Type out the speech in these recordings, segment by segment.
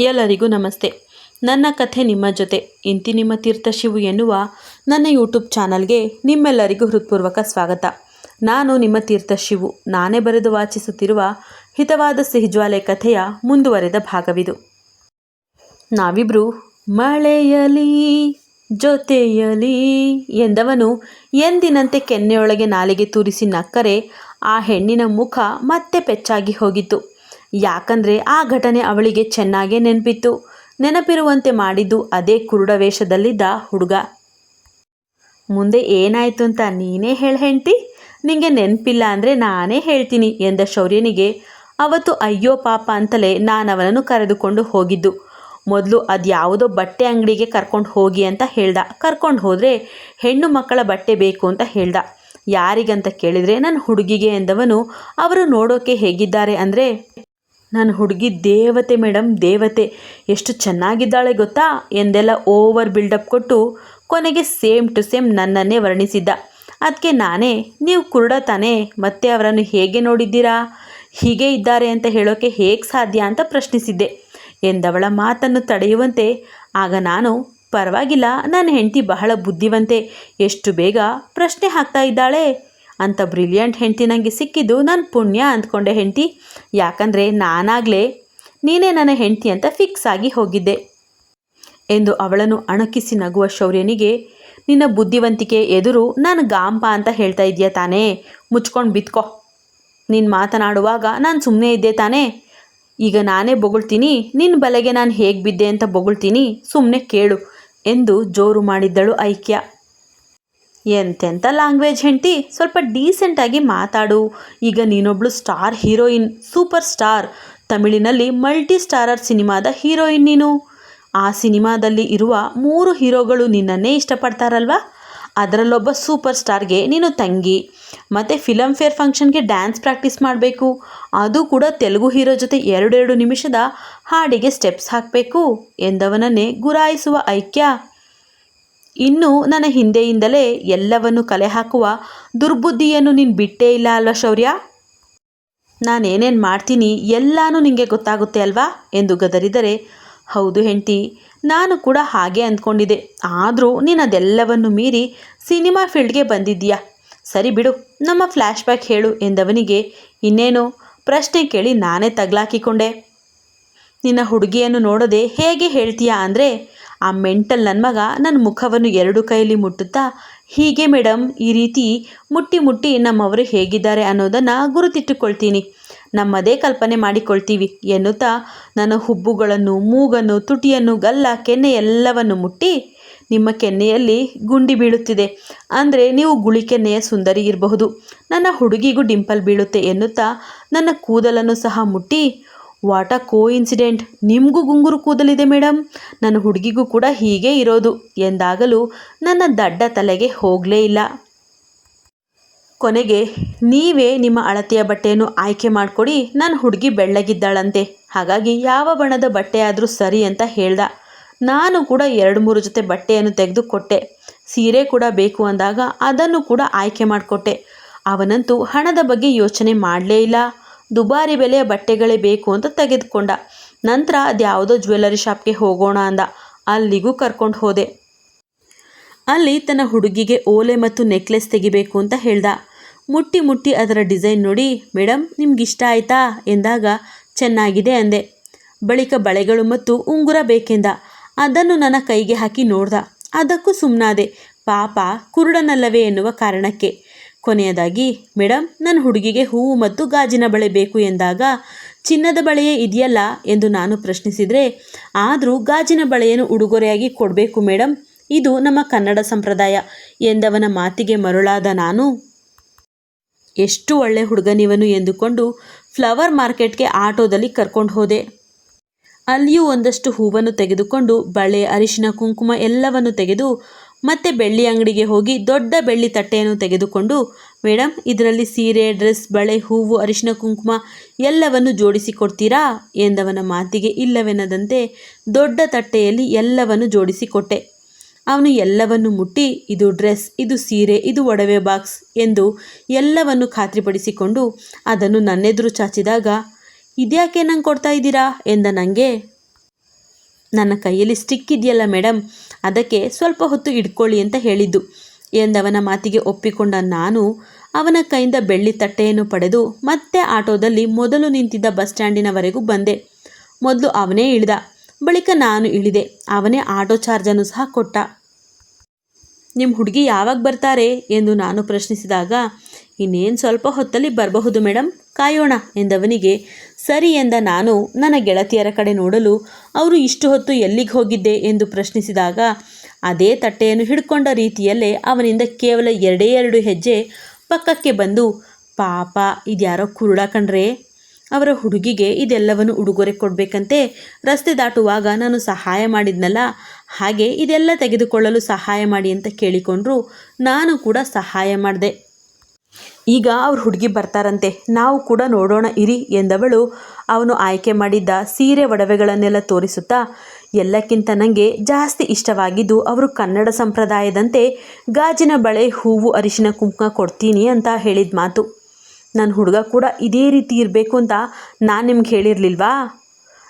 ಎಲ್ಲರಿಗೂ ನಮಸ್ತೆ. ನನ್ನ ಕಥೆ ನಿಮ್ಮ ಜೊತೆ. ಇಂತಿ ನಿಮ್ಮ ತೀರ್ಥ ಶಿವು ಎನ್ನುವ ನನ್ನ ಯೂಟ್ಯೂಬ್ ಚಾನಲ್ಗೆ ನಿಮ್ಮೆಲ್ಲರಿಗೂ ಹೃತ್ಪೂರ್ವಕ ಸ್ವಾಗತ. ನಾನು ನಿಮ್ಮ ತೀರ್ಥ ಶಿವು. ನಾನೇ ಬರೆದು ವಾಚಿಸುತ್ತಿರುವ ಹಿತವಾದ ಸಿಹಿಜ್ವಾಲೆ ಕಥೆಯ ಮುಂದುವರೆದ ಭಾಗವಿದು. ನಾವಿಬ್ರು ಮಳೆಯಲಿ, ಜೊತೆಯಲಿ ಎಂದವನು ಎಂದಿನಂತೆ ಕೆನ್ನೆಯೊಳಗೆ ನಾಲಿಗೆ ತೂರಿಸಿ ನಕ್ಕರೆ ಆ ಹೆಣ್ಣಿನ ಮುಖ ಮತ್ತೆ ಪೆಚ್ಚಾಗಿ ಹೋಗಿತ್ತು. ಯಾಕಂದರೆ ಆ ಘಟನೆ ಅವಳಿಗೆ ಚೆನ್ನಾಗೇ ನೆನಪಿತ್ತು. ನೆನಪಿರುವಂತೆ ಮಾಡಿದ್ದು ಅದೇ ಕುರುಡ ವೇಷದಲ್ಲಿದ್ದ ಹುಡುಗ. ಮುಂದೆ ಏನಾಯಿತು ಅಂತ ನೀನೇ ಹೇಳ ಹೆಂಡ್ತಿ. ನಿಂಗೆ ನೆನಪಿಲ್ಲ ಅಂದರೆ ನಾನೇ ಹೇಳ್ತೀನಿ ಎಂದ ಶೌರ್ಯನಿಗೆ. ಅವತ್ತು ಅಯ್ಯೋ ಪಾಪ ಅಂತಲೇ ನಾನು ಅವನನ್ನು ಕರೆದುಕೊಂಡು ಹೋಗಿದ್ದು. ಮೊದಲು ಅದ್ಯಾವುದೋ ಬಟ್ಟೆ ಅಂಗಡಿಗೆ ಕರ್ಕೊಂಡು ಹೋಗಿ ಅಂತ ಹೇಳ್ದ. ಕರ್ಕೊಂಡು ಹೋದರೆ ಹೆಣ್ಣು ಮಕ್ಕಳ ಬಟ್ಟೆ ಬೇಕು ಅಂತ ಹೇಳ್ದ. ಯಾರಿಗಂತ ಕೇಳಿದರೆ ನನ್ನ ಹುಡುಗಿಗೆ ಎಂದವನು, ಅವರು ನೋಡೋಕೆ ಹೇಗಿದ್ದಾರೆ ಅಂದರೆ ನನ್ನ ಹುಡುಗಿ ದೇವತೆ ಮೇಡಮ್ ದೇವತೆ. ಎಷ್ಟು ಚೆನ್ನಾಗಿದ್ದಾಳೆ ಗೊತ್ತಾ? ಎಂದೆಲ್ಲ ಓವರ್ ಬಿಲ್ಡಪ್ ಕೊಟ್ಟು ಕೊನೆಗೆ ಸೇಮ್ ಟು ಸೇಮ್ ನನ್ನನ್ನೇ ವರ್ಣಿಸಿದ್ದ. ಅದಕ್ಕೆ ನಾನೇ, ನೀವು ಕುರುಡ ತಾನೇ, ಮತ್ತೆ ಅವರನ್ನು ಹೇಗೆ ನೋಡಿದ್ದೀರಾ? ಹೀಗೆ ಇದ್ದಾರೆ ಅಂತ ಹೇಳೋಕೆ ಹೇಗೆ ಸಾಧ್ಯ ಅಂತ ಪ್ರಶ್ನಿಸಿದ್ದೆ. ಎಂದವಳ ಮಾತನ್ನು ತಡೆಯುವಂತೆ, ಆಗ ನಾನು, ಪರವಾಗಿಲ್ಲ ನನ್ನ ಹೆಂಡತಿ ಬಹಳ ಬುದ್ಧಿವಂತೆ, ಎಷ್ಟು ಬೇಗ ಪ್ರಶ್ನೆ ಹಾಕ್ತಾ ಇದ್ದಾಳೆ? ಅಂತ ಬ್ರಿಲಿಯಂಟ್ ಹೆಂಡತಿ ನನಗೆ ಸಿಕ್ಕಿದ್ದು ನಾನು ಪುಣ್ಯ ಅಂದ್ಕೊಂಡೆ ಹೆಂಡತಿ. ಯಾಕಂದರೆ ನಾನಾಗಲೇ ನೀನೇ ನನ್ನ ಹೆಂಡತಿ ಅಂತ ಫಿಕ್ಸ್ ಆಗಿ ಹೋಗಿದ್ದೆ. ಎಂದು ಅವಳನ್ನು ಅಣಕಿಸಿ ನಗುವ ಶೌರ್ಯನಿಗೆ, ನಿನ್ನ ಬುದ್ಧಿವಂತಿಕೆ ಎದುರು ನಾನು ಗಾಂಪ ಅಂತ ಹೇಳ್ತಾ ಇದೆಯಾ ತಾನೇ? ಮುಚ್ಕೊಂಡು ಬಿತ್ಕೊ. ನೀನು ಮಾತನಾಡುವಾಗ ನಾನು ಸುಮ್ಮನೆ ಇದ್ದೆ ತಾನೇ? ಈಗ ನಾನೇ ಬೊಗಳ್ತೀನಿ ನಿನ್ನ ಬಲೆಗೆ ನಾನು ಹೇಗೆ ಬಿದ್ದೆ ಅಂತ ಬೊಗಳ್ತೀನಿ ಸುಮ್ಮನೆ ಕೇಳು ಎಂದು ಜೋರು ಮಾಡಿದ್ದಳು ಐಕ್ಯ. ಎಂತೆಂಥ ಲ್ಯಾಂಗ್ವೇಜ್ ಹೆಂಡ್ತಿ? ಸ್ವಲ್ಪ ಡೀಸೆಂಟಾಗಿ ಮಾತಾಡು. ಈಗ ನೀನೊಬ್ಳು ಸ್ಟಾರ್ ಹೀರೋಯಿನ್ ಸೂಪರ್ ಸ್ಟಾರ್ ತಮಿಳಿನಲ್ಲಿ ಮಲ್ಟಿ ಸ್ಟಾರರ್ ಸಿನಿಮಾದ ಹೀರೋಯಿನ್ ನೀನು. ಆ ಸಿನಿಮಾದಲ್ಲಿ ಇರುವ ಮೂರು ಹೀರೋಗಳು ನಿನ್ನನ್ನೇ ಇಷ್ಟಪಡ್ತಾರಲ್ವಾ? ಅದರಲ್ಲೊಬ್ಬ ಸೂಪರ್ ಸ್ಟಾರ್ಗೆ ನೀನು ತಂಗಿ. ಮತ್ತು ಫಿಲಮ್ ಫೇರ್ ಫಂಕ್ಷನ್ಗೆ ಡ್ಯಾನ್ಸ್ ಪ್ರಾಕ್ಟೀಸ್ ಮಾಡಬೇಕು. ಅದು ಕೂಡ ತೆಲುಗು ಹೀರೋ ಜೊತೆ ಎರಡೆರಡು ನಿಮಿಷದ ಹಾಡಿಗೆ ಸ್ಟೆಪ್ಸ್ ಹಾಕಬೇಕು. ಎಂದವನನ್ನೇ ಗುರಾಯಿಸುವ ಐಕ್ಯ. ಇನ್ನು ನನ್ನ ಹಿಂದೆಯಿಂದಲೇ ಎಲ್ಲವನ್ನು ಕಲೆ ಹಾಕುವ ದುರ್ಬುದ್ಧಿಯನ್ನು ನೀನು ಬಿಟ್ಟೇ ಇಲ್ಲ ಅಲ್ವಾ ಶೌರ್ಯ? ನಾನೇನೇನು ಮಾಡ್ತೀನಿ ಎಲ್ಲನೂ ನಿಮಗೆ ಗೊತ್ತಾಗುತ್ತೆ ಅಲ್ವಾ? ಎಂದು ಗದರಿದರೆ, ಹೌದು ಹೆಂಡ್ತಿ, ನಾನು ಕೂಡ ಹಾಗೆ ಅಂದ್ಕೊಂಡಿದ್ದೆ. ಆದರೂ ನೀನು ಅದೆಲ್ಲವನ್ನು ಮೀರಿ ಸಿನಿಮಾ ಫೀಲ್ಡ್ಗೆ ಬಂದಿದ್ದೀಯಾ? ಸರಿ ಬಿಡು, ನಮ್ಮ ಫ್ಲ್ಯಾಶ್ ಬ್ಯಾಕ್ ಹೇಳು ಎಂದವನಿಗೆ ಇನ್ನೇನು? ಪ್ರಶ್ನೆ ಕೇಳಿ ನಾನೇ ತಗ್ಲಾಕಿಕೊಂಡೆ. ನಿನ್ನ ಹುಡುಗಿಯನ್ನು ನೋಡದೆ ಹೇಗೆ ಹೇಳ್ತೀಯಾ ಅಂದರೆ ಆ ಮೆಂಟಲ್ ನನ್ನ ಮಗ ನನ್ನ ಮುಖವನ್ನು ಎರಡು ಕೈಯಲ್ಲಿ ಮುಟ್ಟುತ್ತಾ, ಹೀಗೆ ಮೇಡಮ್ ಈ ರೀತಿ ಮುಟ್ಟಿ ಮುಟ್ಟಿ ನಮ್ಮವರು ಹೇಗಿದ್ದಾರೆ ಅನ್ನೋದನ್ನು ಗುರುತಿಟ್ಟುಕೊಳ್ತೀನಿ. ನಮ್ಮದೇ ಕಲ್ಪನೆ ಮಾಡಿಕೊಳ್ತೀವಿ, ಎನ್ನುತ್ತಾ ನನ್ನ ಹುಬ್ಬುಗಳನ್ನು, ಮೂಗನ್ನು, ತುಟಿಯನ್ನು, ಗಲ್ಲ, ಕೆನ್ನೆ ಎಲ್ಲವನ್ನು ಮುಟ್ಟಿ ನಿಮ್ಮ ಕೆನ್ನೆಯಲ್ಲಿ ಗುಂಡಿ ಬೀಳುತ್ತಿದೆ. ಅಂದರೆ ನೀವು ಗುಳಿ ಕೆನ್ನೆಯ ಸುಂದರಿ ಇರಬಹುದು. ನನ್ನ ಹುಡುಗಿಗೂ ಡಿಂಪಲ್ ಬೀಳುತ್ತೆ ಎನ್ನುತ್ತಾ ನನ್ನ ಕೂದಲನ್ನು ಸಹ ಮುಟ್ಟಿ ವಾಟ್ ಕೋ ಇನ್ಸಿಡೆಂಟ್ ನಿಮಗೂ ಗುಂಗುರು ಕೂದಲಿದೆ ಮೇಡಮ್ ನನ್ನ ಹುಡುಗಿಗೂ ಕೂಡ ಹೀಗೆ ಇರೋದು ಎಂದಾಗಲೂ ನನ್ನ ದಡ್ಡ ತಲೆಗೆ ಹೋಗಲೇ ಇಲ್ಲ. ಕೊನೆಗೆ, ನೀವೇ ನಿಮ್ಮ ಅಳತೆಯ ಬಟ್ಟೆಯನ್ನು ಆಯ್ಕೆ ಮಾಡಿಕೊಡಿ. ನನ್ನ ಹುಡುಗಿ ಬೆಳ್ಳಗಿದ್ದಾಳಂತೆ. ಹಾಗಾಗಿ ಯಾವ ಬಣ್ಣದ ಬಟ್ಟೆ ಆದರೂ ಸರಿ ಅಂತ ಹೇಳ್ದ. ನಾನು ಕೂಡ ಎರಡು ಮೂರು ಜೊತೆ ಬಟ್ಟೆಯನ್ನು ತೆಗೆದು ಕೊಟ್ಟೆ. ಸೀರೆ ಕೂಡ ಬೇಕು ಅಂದಾಗ ಅದನ್ನು ಕೂಡ ಆಯ್ಕೆ ಮಾಡಿಕೊಟ್ಟೆ. ಅವನಂತೂ ಹಣದ ಬಗ್ಗೆ ಯೋಚನೆ ಮಾಡಲೇ ಇಲ್ಲ. ದುಬಾರಿ ಬೆಲೆಯ ಬಟ್ಟೆಗಳೇ ಬೇಕು ಅಂತ ತೆಗೆದುಕೊಂಡ. ನಂತರ ಅದ್ಯಾವುದೋ ಜ್ಯುವೆಲ್ಲರಿ ಶಾಪ್ಗೆ ಹೋಗೋಣ ಅಂದ. ಅಲ್ಲಿಗೂ ಕರ್ಕೊಂಡು ಹೋದೆ. ಅಲ್ಲಿ ತನ್ನ ಹುಡುಗಿಗೆ ಓಲೆ ಮತ್ತು ನೆಕ್ಲೆಸ್ ತೆಗಿಬೇಕು ಅಂತ ಹೇಳ್ದ. ಮುಟ್ಟಿ ಮುಟ್ಟಿ ಅದರ ಡಿಸೈನ್ ನೋಡಿ ಮೇಡಮ್ ನಿಮ್ಗಿಷ್ಟ ಆಯ್ತಾ? ಎಂದಾಗ, ಚೆನ್ನಾಗಿದೆ ಅಂದೆ. ಬಳಿಕ ಬಳೆಗಳು ಮತ್ತು ಉಂಗುರ ಬೇಕೆಂದ. ಅದನ್ನು ನನ್ನ ಕೈಗೆ ಹಾಕಿ ನೋಡ್ದ. ಅದಕ್ಕೂ ಸುಮ್ಮನಾದೆ ಪಾಪ, ಕುರುಡನಲ್ಲವೇ ಎನ್ನುವ ಕಾರಣಕ್ಕೆ. ಕೊನೆಯದಾಗಿ ಮೇಡಮ್ ನನ್ನ ಹುಡುಗಿಗೆ ಹೂವು ಮತ್ತು ಗಾಜಿನ ಬಳೆ ಬೇಕು ಎಂದಾಗ ಚಿನ್ನದ ಬಳೆಯೇ ಇದೆಯಲ್ಲ? ಎಂದು ನಾನು ಪ್ರಶ್ನಿಸಿದರೆ, ಆದರೂ ಗಾಜಿನ ಬಳೆಯನ್ನು ಉಡುಗೊರೆಯಾಗಿ ಕೊಡಬೇಕು ಮೇಡಮ್ ಇದು ನಮ್ಮ ಕನ್ನಡ ಸಂಪ್ರದಾಯ ಎಂದವನ ಮಾತಿಗೆ ಮರುಳಾದ ನಾನು, ಎಷ್ಟು ಒಳ್ಳೆ ಹುಡುಗನಿವನು ಎಂದುಕೊಂಡು ಫ್ಲವರ್ ಮಾರ್ಕೆಟ್ಗೆ ಆಟೋದಲ್ಲಿ ಕರ್ಕೊಂಡು ಹೋದೆ. ಅಲ್ಲಿಯೂ ಒಂದಷ್ಟು ಹೂವನ್ನು ತೆಗೆದುಕೊಂಡು ಬಳೆ, ಅರಿಶಿನ, ಕುಂಕುಮ ಎಲ್ಲವನ್ನು ತೆಗೆದು ಮತ್ತೆ ಬೆಳ್ಳಿ ಅಂಗಡಿಗೆ ಹೋಗಿ ದೊಡ್ಡ ಬೆಳ್ಳಿ ತಟ್ಟೆಯನ್ನು ತೆಗೆದುಕೊಂಡು ಮೇಡಮ್ ಇದರಲ್ಲಿ ಸೀರೆ, ಡ್ರೆಸ್, ಬಳೆ, ಹೂವು, ಅರಿಶಿನ ಕುಂಕುಮ ಎಲ್ಲವನ್ನು ಜೋಡಿಸಿ ಕೊಡ್ತೀರಾ ಎಂದವನ ಮಾತಿಗೆ ಇಲ್ಲವೆನ್ನದಂತೆ ದೊಡ್ಡ ತಟ್ಟೆಯಲ್ಲಿ ಎಲ್ಲವನ್ನು ಜೋಡಿಸಿ ಕೊಟ್ಟೆ ಅವನು ಎಲ್ಲವನ್ನು ಮುಟ್ಟಿ, ಇದು ಡ್ರೆಸ್, ಇದು ಸೀರೆ, ಇದು ಒಡವೆ ಬಾಕ್ಸ್ ಎಂದು ಎಲ್ಲವನ್ನು ಖಾತ್ರಿಪಡಿಸಿಕೊಂಡು ಅದನ್ನು ನನ್ನೆದುರು ಚಾಚಿದಾಗ, ಇದ್ಯಾಕೆ ನಂಗೆ ಕೊಡ್ತಾ ಇದ್ದೀರಾ? ಎಂದ ನನಗೆ ನನ್ನ ಕೈಯಲ್ಲಿ ಸ್ಟಿಕ್ ಇದೆಯಲ್ಲ ಮೇಡಮ್ ಅದಕ್ಕೆ ಸ್ವಲ್ಪ ಹೊತ್ತು ಇಟ್ಕೊಳ್ಳಿ ಅಂತ ಹೇಳಿದ್ದು. ಎಂದವನ ಮಾತಿಗೆ ಒಪ್ಪಿಕೊಂಡ ನಾನು ಅವನ ಕೈಯಿಂದ ಬೆಳ್ಳಿ ತಟ್ಟೆಯನ್ನು ಪಡೆದು ಮತ್ತೆ ಆಟೋದಲ್ಲಿ ಮೊದಲು ನಿಂತಿದ್ದ ಬಸ್ ಸ್ಟ್ಯಾಂಡಿನವರೆಗೂ ಬಂದೆ. ಮೊದಲು ಅವನೇ ಇಳಿದ, ಬಳಿಕ ನಾನು ಇಳಿದೆ, ಅವನೇ ಆಟೋ ಚಾರ್ಜನ್ನು ಸಹ ಕೊಟ್ಟ. ನಿಮ್ಮ ಹುಡುಗಿ ಯಾವಾಗ ಬರ್ತಾರೆ? ಎಂದು ನಾನು ಪ್ರಶ್ನಿಸಿದಾಗ ಇನ್ನೇನು ಸ್ವಲ್ಪ ಹೊತ್ತಲ್ಲಿ ಬರಬಹುದು ಮೇಡಮ್ ಕಾಯೋಣ, ಎಂದವನಿಗೆ, ಸರಿ ಎಂದ ನಾನು, ನನ್ನ ಗೆಳತಿಯರ ಕಡೆ ನೋಡಲು ಅವರು ಇಷ್ಟು ಹೊತ್ತು ಎಲ್ಲಿಗೆ ಹೋಗಿದ್ದೆ ಎಂದು ಪ್ರಶ್ನಿಸಿದಾಗ, ಅದೇ ತಟ್ಟೆಯನ್ನು ಹಿಡ್ಕೊಂಡ ರೀತಿಯಲ್ಲೇ ಅವನಿಂದ ಕೇವಲ ಎರಡೇ ಎರಡು ಹೆಜ್ಜೆ ಪಕ್ಕಕ್ಕೆ ಬಂದು, ಪಾಪ, ಇದ್ಯಾರೋ ಕುರುಡ ಕಣ್ರೆ. ಅವರ ಹುಡುಗಿಗೆ ಇದೆಲ್ಲವನ್ನು ಉಡುಗೊರೆ ಕೊಡಬೇಕಂತೆ ರಸ್ತೆ ದಾಟುವಾಗ ನಾನು ಸಹಾಯ ಮಾಡಿದ್ನಲ್ಲ, ಹಾಗೆ ಇದೆಲ್ಲ ತೆಗೆದುಕೊಳ್ಳಲು ಸಹಾಯ ಮಾಡಿ ಅಂತ ಕೇಳಿಕೊಂಡ್ರು, ನಾನು ಕೂಡ ಸಹಾಯ ಮಾಡಿದೆ. ಈಗ ಅವ್ರ ಹುಡುಗಿ ಬರ್ತಾರಂತೆ, ನಾವು ಕೂಡ ನೋಡೋಣ ಇರಿ ಎಂದವಳು ಅವನು ಆಯ್ಕೆ ಮಾಡಿದ್ದ ಸೀರೆ ಒಡವೆಗಳನ್ನೆಲ್ಲ ತೋರಿಸುತ್ತಾ, ಎಲ್ಲಕ್ಕಿಂತ ನನಗೆ ಜಾಸ್ತಿ ಇಷ್ಟವಾಗಿದ್ದು ಅವರು ಕನ್ನಡ ಸಂಪ್ರದಾಯದಂತೆ ಗಾಜಿನ ಬಳೆ ಹೂವು ಅರಿಶಿನ ಕುಂಕುಮ ಕೊಡ್ತೀನಿ ಅಂತ ಹೇಳಿದ ಮಾತು. ನನ್ನ ಹುಡುಗ ಕೂಡ ಇದೇ ರೀತಿ ಇರಬೇಕು ಅಂತ ನಾನು ನಿಮ್ಗೆ ಹೇಳಿರಲಿಲ್ವಾ?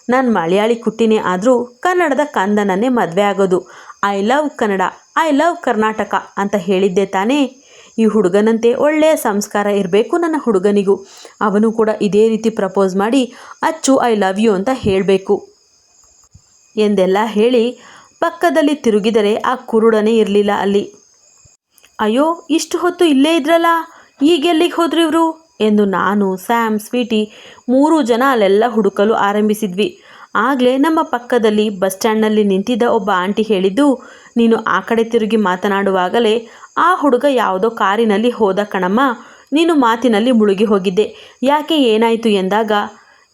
ನಾನು ಮಲಯಾಳಿ ಕುಟ್ಟಿನೇ ಆದರೂ ಕನ್ನಡದ ಕಂದನನ್ನೇ ಮದುವೆ ಆಗೋದು. I love Kannada, I love Karnataka ಅಂತ ಹೇಳಿದ್ದೆ ತಾನೇ? ಈ ಹುಡುಗನಂತೆ ಒಳ್ಳೆಯ ಸಂಸ್ಕಾರ ಇರಬೇಕು ನನ್ನ ಹುಡುಗನಿಗೂ. ಅವನು ಕೂಡ ಇದೇ ರೀತಿ ಪ್ರಪೋಸ್ ಮಾಡಿ, ಅಚ್ಚು ಐ ಲವ್ ಯು ಅಂತ ಹೇಳಬೇಕು. ಎಂದೆಲ್ಲ ಹೇಳಿ ಪಕ್ಕದಲ್ಲಿ ತಿರುಗಿದರೆ ಆ ಕುರುಡನೇ ಇರಲಿಲ್ಲ ಅಲ್ಲಿ. ಅಯ್ಯೋ, ಇಷ್ಟು ಹೊತ್ತು ಇಲ್ಲೇ ಇದ್ರಲ್ಲ ಈಗೆಲ್ಲಿಗೆ ಹೋದ್ರು ಇವರು? ಎಂದು ನಾನು, ಸ್ಯಾಮ್, ಸ್ವೀಟಿ ಮೂರು ಜನ ಅಲ್ಲೆಲ್ಲ ಹುಡುಕಲು ಆರಂಭಿಸಿದ್ವಿ. ಆಗಲೇ ನಮ್ಮ ಪಕ್ಕದಲ್ಲಿ ಬಸ್ ಸ್ಟ್ಯಾಂಡ್ನಲ್ಲಿ ನಿಂತಿದ್ದ ಒಬ್ಬ ಆಂಟಿ ಹೇಳಿದ್ದು, ನೀನು ಆ ಕಡೆ ತಿರುಗಿ ಮಾತನಾಡುವಾಗಲೇ ಆ ಹುಡುಗ ಯಾವುದೋ ಕಾರಿನಲ್ಲಿ ಹೋದ ಕಣಮ್ಮ, ನೀನು ಮಾತಿನಲ್ಲಿ ಮುಳುಗಿ ಹೋಗಿದ್ದೆ. ಯಾಕೆ ಏನಾಯಿತು ಎಂದಾಗ,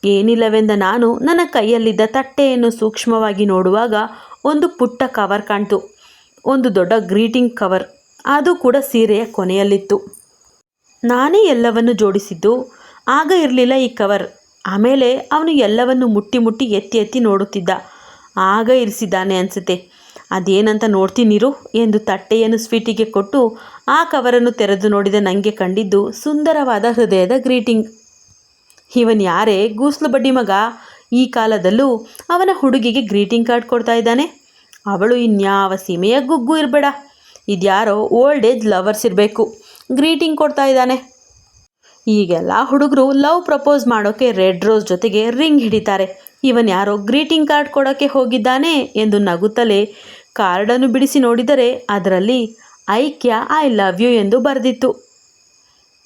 ಏನಿಲ್ಲವೆಂದ ನಾನು ನನ್ನ ಕೈಯಲ್ಲಿದ್ದ ತಟ್ಟೆಯನ್ನು ಸೂಕ್ಷ್ಮವಾಗಿ ನೋಡುವಾಗ ಒಂದು ಪುಟ್ಟ ಕವರ್ ಕಾಣ್ತು. ಒಂದು ದೊಡ್ಡ ಗ್ರೀಟಿಂಗ್ ಕವರ್. ಅದು ಕೂಡ ಸೀರೆಯ ಕೊನೆಯಲ್ಲಿತ್ತು. ನಾನೇ ಎಲ್ಲವನ್ನು ಜೋಡಿಸಿದ್ದು. ಆಗ ಇರಲಿಲ್ಲ ಈ ಕವರ್. ಆಮೇಲೆ ಅವನು ಎಲ್ಲವನ್ನು ಮುಟ್ಟಿ ಮುಟ್ಟಿ ಎತ್ತಿ ಎತ್ತಿ ನೋಡುತ್ತಿದ್ದ. ಆಗ ಇರಿಸಿದ್ದಾನೆ ಅನಿಸುತ್ತೆ. ಅದೇನಂತ ನೋಡ್ತೀನಿರು ಎಂದು ತಟ್ಟೆಯನ್ನು ಸ್ವೀಟಿಗೆ ಕೊಟ್ಟು ಆ ಕವರನ್ನು ತೆರೆದು ನೋಡಿದ ನನಗೆ ಕಂಡಿದ್ದು ಸುಂದರವಾದ ಹೃದಯದ ಗ್ರೀಟಿಂಗ್. ಇವನ್ ಯಾರೇ? ಗೂಸ್ಲು ಬಡ್ಡಿ ಮಗ? ಈ ಕಾಲದಲ್ಲೂ ಅವನ ಹುಡುಗಿಗೆ ಗ್ರೀಟಿಂಗ್ ಕಾರ್ಡ್ ಕೊಡ್ತಾ ಇದ್ದಾನೆ. ಅವಳು ಇನ್ಯಾವ ಸೀಮೆಯ ಗುಗ್ಗು ಇರಬೇಡ. ಇದ್ಯಾರೋ ಓಲ್ಡ್ ಏಜ್ ಲವರ್ಸ್ ಇರಬೇಕು. ಗ್ರೀಟಿಂಗ್ ಕೊಡ್ತಾ ಇದ್ದಾನೆ. ಈಗೆಲ್ಲ ಹುಡುಗರು ಲವ್ ಪ್ರಪೋಸ್ ಮಾಡೋಕ್ಕೆ ರೆಡ್ ರೋಸ್ ಜೊತೆಗೆ ರಿಂಗ್ ಹಿಡಿತಾರೆ. ಇವನ್ ಯಾರೋ ಗ್ರೀಟಿಂಗ್ ಕಾರ್ಡ್ ಕೊಡೋಕ್ಕೆ ಹೋಗಿದ್ದಾನೆ ಎಂದು ನಗುತ್ತಲೇ ಕಾರ್ಡನ್ನು ಬಿಡಿಸಿ ನೋಡಿದರೆ ಅದರಲ್ಲಿ, ಐಕ್ಯ, ಐ ಲವ್ ಯು ಎಂದು ಬರೆದಿತ್ತು.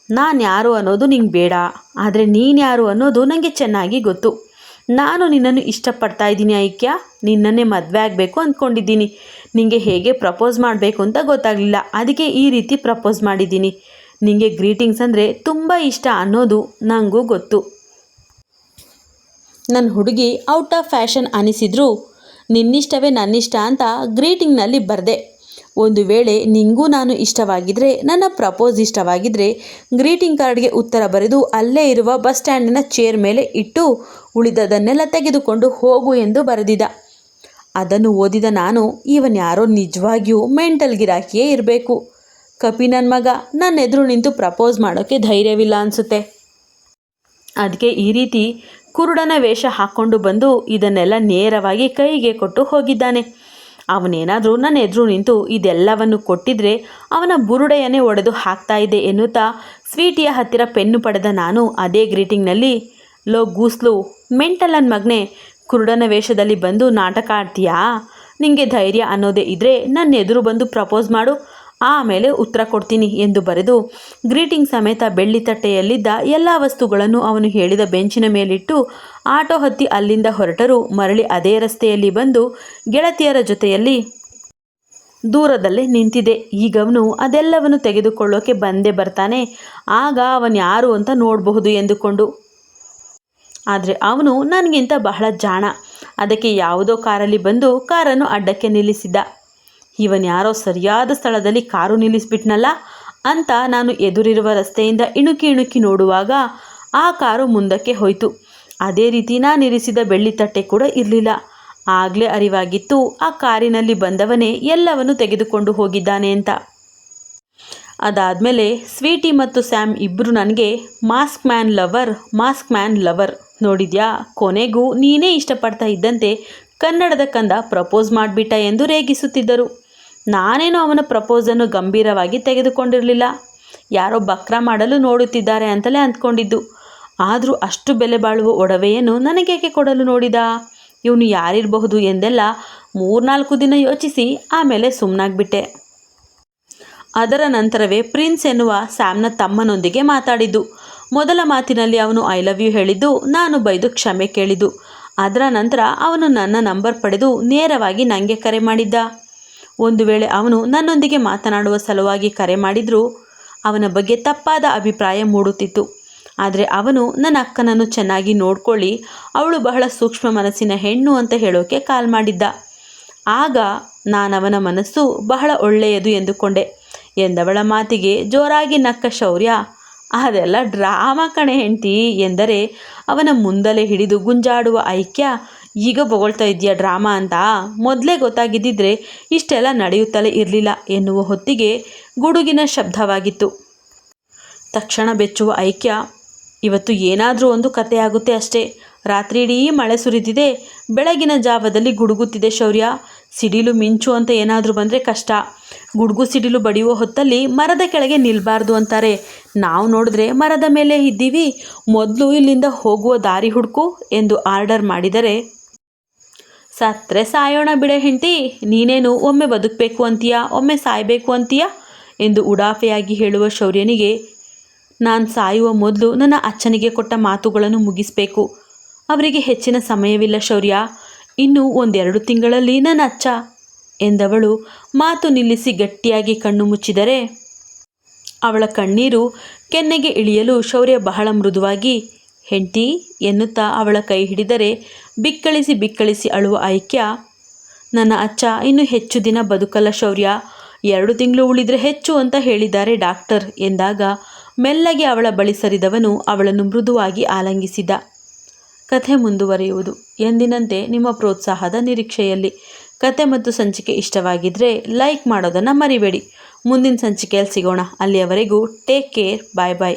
ನಾನು ಯಾರು ಅನ್ನೋದು ನಿಂಗೆ ಬೇಡ, ಆದರೆ ನೀನು ಯಾರು ಅನ್ನೋದು ನನಗೆ ಚೆನ್ನಾಗಿ ಗೊತ್ತು. ನಾನು ನಿನ್ನನ್ನು ಇಷ್ಟಪಡ್ತಾ ಇದ್ದೀನಿ ಐಕ್ಯ, ನಿನ್ನನ್ನೇ ಮದುವೆ ಆಗಬೇಕು ಅಂದ್ಕೊಂಡಿದ್ದೀನಿ. ನಿನಗೆ ಹೇಗೆ ಪ್ರಪೋಸ್ ಮಾಡಬೇಕು ಅಂತ ಗೊತ್ತಾಗಲಿಲ್ಲ, ಅದಕ್ಕೆ ಈ ರೀತಿ ಪ್ರಪೋಸ್ ಮಾಡಿದ್ದೀನಿ. ನಿನಗೆ ಗ್ರೀಟಿಂಗ್ಸ್ ಅಂದರೆ ತುಂಬ ಇಷ್ಟ ಅನ್ನೋದು ನನಗೂ ಗೊತ್ತು. ನನ್ನ ಹುಡುಗಿ ಔಟ್ ಆಫ್ ಫ್ಯಾಷನ್ ಅನಿಸಿದ್ರು, ನಿನ್ನಿಷ್ಟವೇ ನನ್ನಿಷ್ಟ ಅಂತ ಗ್ರೀಟಿಂಗ್ನಲ್ಲಿ ಬರೆದೆ. ಒಂದು ವೇಳೆ ನಿಂಗೂ ನಾನು ಇಷ್ಟವಾಗಿದ್ದರೆ ನನ್ನ ಪ್ರಪೋಸ್ ಇಷ್ಟವಾಗಿದ್ದರೆ ಗ್ರೀಟಿಂಗ್ ಕಾರ್ಡ್ಗೆ ಉತ್ತರ ಬರೆದು ಅಲ್ಲೇ ಇರುವ ಬಸ್ ಸ್ಟ್ಯಾಂಡಿನ ಚೇರ್ ಮೇಲೆ ಇಟ್ಟು ಉಳಿದದನ್ನೆಲ್ಲ ತೆಗೆದುಕೊಂಡು ಹೋಗು ಎಂದು ಬರೆದಿದ್ದ. ಅದನ್ನು ಓದಿದ ನಾನು, ಇವನ್ ಯಾರೋ ನಿಜವಾಗಿಯೂ ಮೆಂಟಲ್ ಗಿರಾಕಿಯೇ ಇರಬೇಕು. ಕಪಿ ನನ್ನ ಮಗ ನನ್ನ ಎದುರು ನಿಂತು ಪ್ರಪೋಸ್ ಮಾಡೋಕ್ಕೆ ಧೈರ್ಯವಿಲ್ಲ ಅನಿಸುತ್ತೆ. ಅದಕ್ಕೆ ಈ ರೀತಿ ಕುರುಡನ ವೇಷ ಹಾಕ್ಕೊಂಡು ಬಂದು ಇದನ್ನೆಲ್ಲ ನೇರವಾಗಿ ಕೈಗೆ ಕೊಟ್ಟು ಹೋಗಿದ್ದಾನೆ. ಅವನೇನಾದರೂ ನನ್ನ ಎದುರು ನಿಂತು ಇದೆಲ್ಲವನ್ನು ಕೊಟ್ಟಿದ್ರೆ ಅವನ ಬುರುಡೆಯನ್ನೇ ಒಡೆದು ಹಾಕ್ತಾ ಇದೆ ಎನ್ನುತ್ತಾ ಸ್ವೀಟಿಯ ಹತ್ತಿರ ಪೆನ್ನು ಪಡೆದ ನಾನು ಅದೇ ಗ್ರೀಟಿಂಗ್ನಲ್ಲಿ, ಲೋ ಗೂಸ್ಲು, ಮೆಂಟಲನ್ ಮಗ್ನೆ, ಕುರುಡನ ವೇಷದಲ್ಲಿ ಬಂದು ನಾಟಕ ಆಡ್ತೀಯಾ? ನಿಮಗೆ ಧೈರ್ಯ ಅನ್ನೋದೇ ಇದ್ದರೆ ನನ್ನ ಎದುರು ಬಂದು ಪ್ರಪೋಸ್ ಮಾಡು. ಆಮೇಲೆ ಉತ್ತರ ಕೊಡ್ತೀನಿ ಎಂದು ಬರೆದು ಗ್ರೀಟಿಂಗ್ ಸಮೇತ ಬೆಳ್ಳಿ ತಟ್ಟೆಯಲ್ಲಿದ್ದ ಎಲ್ಲ ವಸ್ತುಗಳನ್ನು ಅವನು ಹೇಳಿದ ಬೆಂಚಿನ ಮೇಲಿಟ್ಟು ಆಟೋ ಹತ್ತಿ ಅಲ್ಲಿಂದ ಹೊರಟರು. ಮರಳಿ ಅದೇ ರಸ್ತೆಯಲ್ಲಿ ಬಂದು ಗೆಳತಿಯರ ಜೊತೆಯಲ್ಲಿ ದೂರದಲ್ಲೇ ನಿಂತಿದೆ. ಈಗವನು ಅದೆಲ್ಲವನ್ನು ತೆಗೆದುಕೊಳ್ಳೋಕೆ ಬಂದೇ ಬರ್ತಾನೆ. ಆಗ ಅವನು ಯಾರು ಅಂತ ನೋಡಬಹುದು ಎಂದುಕೊಂಡು. ಆದರೆ ಅವನು ನನಗಿಂತ ಬಹಳ ಜಾಣ. ಅದಕ್ಕೆ ಯಾವುದೋ ಕಾರಲ್ಲಿ ಬಂದು ಕಾರನ್ನು ಅಡ್ಡಕ್ಕೆ ನಿಲ್ಲಿಸಿದ್ದ. ಇವನ್ ಯಾರೋ ಸರಿಯಾದ ಸ್ಥಳದಲ್ಲಿ ಕಾರು ನಿಲ್ಲಿಸ್ಬಿಟ್ನಲ್ಲ ಅಂತ ನಾನು ಎದುರಿರುವ ರಸ್ತೆಯಿಂದ ಇಣುಕಿ ಇಣುಕಿ ನೋಡುವಾಗ ಆ ಕಾರು ಮುಂದಕ್ಕೆ ಹೋಯಿತು. ಅದೇ ರೀತಿ ನಾನಿರಿಸಿದ ಬೆಳ್ಳಿ ತಟ್ಟೆ ಕೂಡ ಇರಲಿಲ್ಲ. ಆಗಲೇ ಅರಿವಾಗಿತ್ತು ಆ ಕಾರಿನಲ್ಲಿ ಬಂದವನೇ ಎಲ್ಲವನ್ನು ತೆಗೆದುಕೊಂಡು ಹೋಗಿದ್ದಾನೆ ಅಂತ. ಅದಾದಮೇಲೆ ಸ್ವೀಟಿ ಮತ್ತು ಸ್ಯಾಮ್ ಇಬ್ಬರು ನನಗೆ mask man lover, mask man lover ನೋಡಿದ್ಯಾ? ಕೊನೆಗೂ ನೀನೇ ಇಷ್ಟಪಡ್ತಾ ಇದ್ದಂತೆ ಕನ್ನಡದ ಕಂದ ಪ್ರಪೋಸ್ ಮಾಡಿಬಿಟ್ಟ ಎಂದು ರೇಗಿಸುತ್ತಿದ್ದರು. ನಾನೇನು ಅವನ ಪ್ರಪೋಸನ್ನು ಗಂಭೀರವಾಗಿ ತೆಗೆದುಕೊಂಡಿರಲಿಲ್ಲ? ಯಾರೋ ಬಕ್ರ ಮಾಡಲು ನೋಡುತ್ತಿದ್ದಾರೆ ಅಂತಲೇ ಅಂದ್ಕೊಂಡಿದ್ದು. ಆದರೂ ಅಷ್ಟು ಬೆಲೆ ಬಾಳುವ ಒಡವೆಯನ್ನು ನನಗೇಕೆ ಕೊಡಲು ನೋಡಿದ? ಇವನು ಯಾರಿರಬಹುದು ಎಂದೆಲ್ಲ ಮೂರ್ನಾಲ್ಕು ದಿನ ಯೋಚಿಸಿ ಆಮೇಲೆ ಸುಮ್ಮನಾಗ್ಬಿಟ್ಟೆ ಅದರ ನಂತರವೇ ಪ್ರಿನ್ಸ್ ಎನ್ನುವ ಸ್ಯಾಮ್ನ ತಮ್ಮನೊಂದಿಗೆ ಮಾತಾಡಿದ್ದು. ಮೊದಲ ಮಾತಿನಲ್ಲಿ ಅವನು ಐ ಲವ್ ಯು ಹೇಳಿದ್ದು, ನಾನು ಬೈದು ಕ್ಷಮೆ ಕೇಳಿದ್ದು. ಅದರ ನಂತರ ಅವನು ನನ್ನ ನಂಬರ್ ಪಡೆದು ನೇರವಾಗಿ ನನಗೆ ಕರೆ ಮಾಡಿದ್ದ. ಒಂದು ವೇಳೆ ಅವನು ನನ್ನೊಂದಿಗೆ ಮಾತನಾಡುವ ಸಲುವಾಗಿ ಕರೆ ಮಾಡಿದರೂ ಅವನ ಬಗ್ಗೆ ತಪ್ಪಾದ ಅಭಿಪ್ರಾಯ ಮೂಡುತ್ತಿತ್ತು. ಆದರೆ ಅವನು ನನ್ನ ಅಕ್ಕನನ್ನು ಚೆನ್ನಾಗಿ ನೋಡ್ಕೊಳ್ಳಿ, ಅವಳು ಬಹಳ ಸೂಕ್ಷ್ಮ ಮನಸ್ಸಿನ ಹೆಣ್ಣು ಅಂತ ಹೇಳೋಕೆ ಕಾಲ್ ಮಾಡಿದ್ದ. ಆಗ ನಾನವನ ಮನಸ್ಸು ಬಹಳ ಒಳ್ಳೆಯದು ಎಂದುಕೊಂಡೆ. ಎಂದವಳ ಮಾತಿಗೆ ಜೋರಾಗಿ ನಕ್ಕ ಶೌರ್ಯ, ಅದೆಲ್ಲ ಡ್ರಾಮಾ ಕಣೆ ಹೆಂಡ್ತಿ ಎಂದರೆ ಅವನ ಮುಂದಲೆ ಹಿಡಿದು ಗುಂಜಾಡುವ ಐಕ್ಯ ಈಗ ಬೊಗಳ್ತಾ ಇದೆಯಾ ಡ್ರಾಮಾ ಅಂತ? ಮೊದಲೇ ಗೊತ್ತಾಗಿದ್ದಿದ್ರೆ ಇಷ್ಟೆಲ್ಲ ನಡೆಯುತ್ತಲೇ ಇರಲಿಲ್ಲ ಎನ್ನುವ ಹೊತ್ತಿಗೆ ಗುಡುಗಿನ ಶಬ್ದವಾಗಿತ್ತು. ತಕ್ಷಣ ಬೆಚ್ಚುವ ಐಕ್ಯ, ಇವತ್ತು ಏನಾದರೂ ಒಂದು ಕಥೆಯಾಗುತ್ತೆ ಅಷ್ಟೇ. ರಾತ್ರಿ ಇಡೀ ಮಳೆ ಸುರಿದಿದೆ, ಬೆಳಗಿನ ಜಾವದಲ್ಲಿ ಗುಡುಗುತ್ತಿದೆ ಶೌರ್ಯ. ಸಿಡಿಲು ಮಿಂಚು ಅಂತ ಏನಾದರೂ ಬಂದರೆ ಕಷ್ಟ. ಗುಡುಗು ಸಿಡಿಲು ಬಡಿಯುವ ಹೊತ್ತಲ್ಲಿ ಮರದ ಕೆಳಗೆ ನಿಲ್ಬಾರ್ದು ಅಂತಾರೆ. ನಾವು ನೋಡಿದ್ರೆ ಮರದ ಮೇಲೆ ಇದ್ದೀವಿ. ಮೊದಲು ಇಲ್ಲಿಂದ ಹೋಗುವ ದಾರಿ ಹುಡುಕು ಎಂದು ಆರ್ಡರ್ ಮಾಡಿದರೆ ಸತ್ರೆ ಸಾಯೋಣ ಬಿಡೆ ಹೆಂಡತಿ, ನೀನೇನು ಒಮ್ಮೆ ಬದುಕಬೇಕು ಅಂತೀಯಾ, ಒಮ್ಮೆ ಸಾಯಬೇಕು ಅಂತೀಯಾ? ಎಂದು ಉಡಾಫೆಯಾಗಿ ಹೇಳುವ ಶೌರ್ಯನಿಗೆ, ನಾನು ಸಾಯುವ ಮೊದಲು ನನ್ನ ಅಚ್ಚನಿಗೆ ಕೊಟ್ಟ ಮಾತುಗಳನ್ನು ಮುಗಿಸಬೇಕು. ಅವರಿಗೆ ಹೆಚ್ಚಿನ ಸಮಯವಿಲ್ಲ ಶೌರ್ಯ. ಇನ್ನು ಒಂದೆರಡು ತಿಂಗಳಲ್ಲಿ ನನ್ನ ಅಚ್ಚ ಎಂದವಳು ಮಾತು ನಿಲ್ಲಿಸಿ ಗಟ್ಟಿಯಾಗಿ ಕಣ್ಣು ಮುಚ್ಚಿದರೆ, ಅವಳ ಕಣ್ಣೀರು ಕೆನ್ನೆಗೆ ಇಳಿಯಲು ಶೌರ್ಯ ಬಹಳ ಮೃದುವಾಗಿ, ಹೆಂಡತಿ, ಎನ್ನುತ್ತಾ ಅವಳ ಕೈ ಹಿಡಿದರೆ ಬಿಕ್ಕಳಿಸಿ ಬಿಕ್ಕಳಿಸಿ ಅಳುವ ಐಕ್ಯ. ನನ್ನ ಅಚ್ಚ, ಇನ್ನು ಹೆಚ್ಚು ದಿನ ಬದುಕಲ್ಲ ಶೌರ್ಯ. ಎರಡು ತಿಂಗಳು ಉಳಿದರೆ ಹೆಚ್ಚು ಅಂತ ಹೇಳಿದ್ದಾರೆ ಡಾಕ್ಟರ್ ಎಂದಾಗ ಮೆಲ್ಲಗೆ ಅವಳ ಬಳಿ ಸರಿದವನು ಅವಳನ್ನು ಮೃದುವಾಗಿ ಆಲಂಗಿಸಿದ. ಕಥೆ ಮುಂದುವರಿಯುವುದು. ಎಂದಿನಂತೆ ನಿಮ್ಮ ಪ್ರೋತ್ಸಾಹದ ನಿರೀಕ್ಷೆಯಲ್ಲಿ. ಕತೆ ಮತ್ತು ಸಂಚಿಕೆ ಇಷ್ಟವಾಗಿದ್ದರೆ ಲೈಕ್ ಮಾಡೋದನ್ನು ಮರಿಬೇಡಿ. ಮುಂದಿನ ಸಂಚಿಕೆಯಲ್ಲಿ ಸಿಗೋಣ. ಅಲ್ಲಿಯವರೆಗೂ ಟೇಕ್ ಕೇರ್, ಬಾಯ್ ಬಾಯ್.